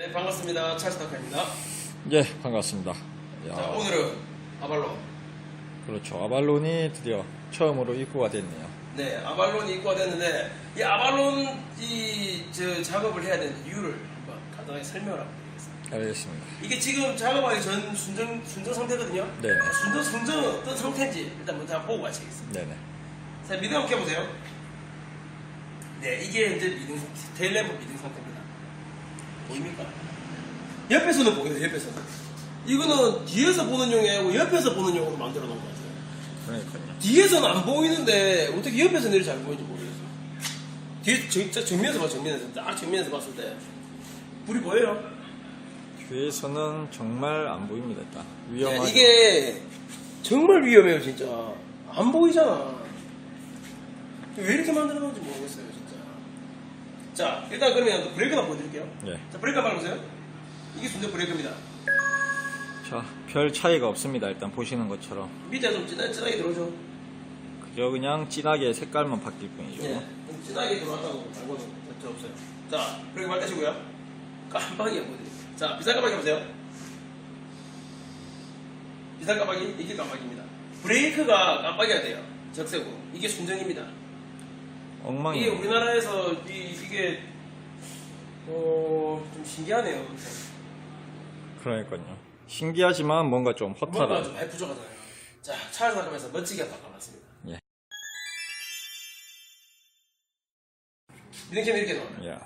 네, 반갑습니다. 찰스 다카입니다. 예, 반갑습니다. 야, 자, 오늘은 아발론. 그렇죠. 아발론이 드디어 처음으로 입고가 됐네요. 네, 아발론이 입고가 됐는데, 이 아발론, 이, 저, 작업을 해야 되는 이유를 한번 간단하게 설명을 한번 드리겠습니다. 알겠습니다. 이게 지금 작업하기 전 순정, 순정 상태거든요. 네. 자, 순정, 순정은 어떤 상태인지 일단 먼저 한번 보고 가시겠습니다. 네네. 자, 미등 한번 켜보세요. 네, 이게 이제 미등, 테일램프 미등 상태입니다. 보입니까? 옆에서는 보여요, 옆에서는. 이거는 뒤에서 보는 용이 아니고 옆에서 보는 용으로 만들어 놓은 것 같아요. 그러니까요. 뒤에서는 안 보이는데 어떻게 옆에서 내리 잘 보이는지 모르겠어요. 뒤에 정, 저 정면에서 봐, 정면에서. 딱 정면에서 봤을 때. 불이 보여요? 뒤에서는 정말 안 보입니다. 일단 위험하죠. 네, 이게 정말 위험해요, 진짜. 안 보이잖아. 왜 이렇게 만들어 놓은지 모르겠어요, 진짜. 자, 일단 그러면 브레이크 한번 보여드릴게요. 예. 자, 브레이크 한번 밟으세요. 이게 순정 브레이크입니다. 자, 별 차이가 없습니다. 일단 보시는 것처럼 밑에 좀 진하, 진하게 들어오죠. 그저 그냥 진하게 색깔만 바뀔 뿐이죠. 예. 좀 진하게 들어왔다고 알고는 저 없어요. 자, 브레이크 밟으시고요. 깜빡이 한번 보여드릴게요. 자, 비상 깜빡이 보세요. 비상 깜빡이, 이게 깜빡이입니다. 브레이크가 깜빡이가 돼요. 적색으로. 이게 순정입니다. 엉망이. 이게 우리나라에서 이, 이게 어, 좀 신기하네요. 그러니까요. 신기하지만 뭔가 좀 뭔가 허탈한. 좀 많이 부족하잖아요. 자, 차를 나가면서 멋지게 바꿔봤습니다. 예. 미등캠 이렇게 나와요. 야,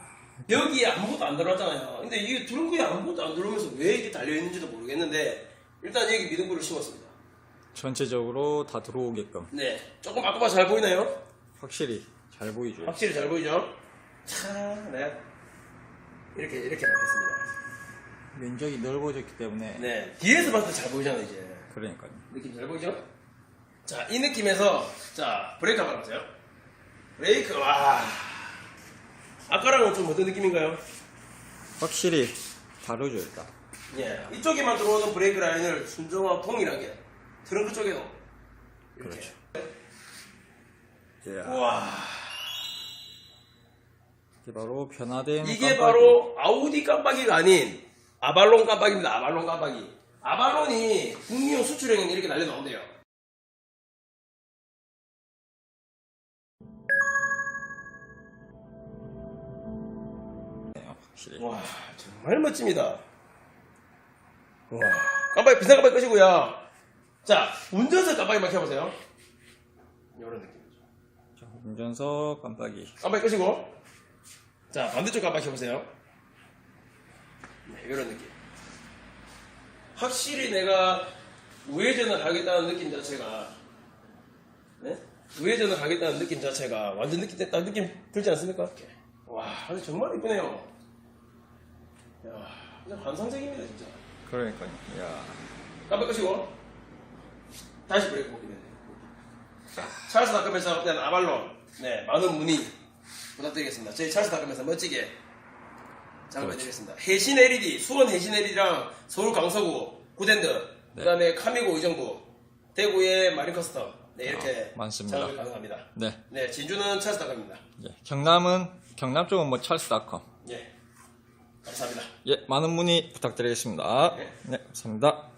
여기에 아무것도 안 들어왔잖아요. 근데 이게 트렁크에 아무것도 안 들어오면서 왜 이게 달려있는지도 모르겠는데 일단 여기 미등불을 심었습니다. 전체적으로 다 들어오게끔 네, 조금 바꿔봐 잘 보이나요? 확실히 잘 보이죠. 확실히 잘 보이죠? 차, 네. 이렇게 이렇게 바뀌었습니다. 면적이 넓어졌기 때문에. 네, 뒤에서 봤을 때잘 보이잖아요 이제. 그러니까요. 느낌 잘 보이죠? 자, 이 느낌에서 자 브레이크 한번 해보세요. 브레이크 와. 아까랑은 좀 어떤 느낌인가요? 확실히 다르죠 일단. 예, 이쪽에만 들어오는 브레이크 라인을 순정화 동일하게 트렁크 쪽에도 이렇게. 예. 우와. 이게 바로 변화된 이게 깜빡이. 바로 아우디 깜빡이가 아닌 아발론 깜빡입니다. 아발론 깜빡이. 아발론이 국미용 수출형에는 이렇게 날려 나온대요. 확실히. 와, 정말 멋집니다. 와, 깜빡이, 비상 깜빡이 끄시고요. 자, 운전석 깜빡이만 켜보세요. 이런 느낌이죠. 자, 운전석 깜빡이. 깜빡이 끄시고. 자, 반대쪽 깜빡이 켜보세요. 네, 이런 느낌. 확실히 내가 우회전을 하겠다는 느낌 자체가, 네? 우회전을 하겠다는 느낌 자체가 완전 느낌, 딱 느낌 들지 않습니까? 와, 아주 정말 이쁘네요. 야, 진짜 환상적입니다, 진짜. 그러니까요. 야. 깜빡 끄시고 다시 브레이크 보게 되네요. 찰스 닷컴에서 그냥 아발론 네 많은 문의 부탁드리겠습니다. 저희 찰스 닷컴에서 멋지게 작업해드리겠습니다. 해신 LED 수원 해신 LED랑 서울 강서구 구덴드 네. 그 다음에 카미고 의정부 대구의 마린 커스텀 네 이렇게 아, 많습니다. 작업이 가능합니다. 네. 네 진주는 찰스 닷컴입니다. 예. 경남은 경남 쪽은 뭐 찰스닷컴. 예 감사합니다. 예, 많은 문의 부탁드리겠습니다. 네. 네, 감사합니다.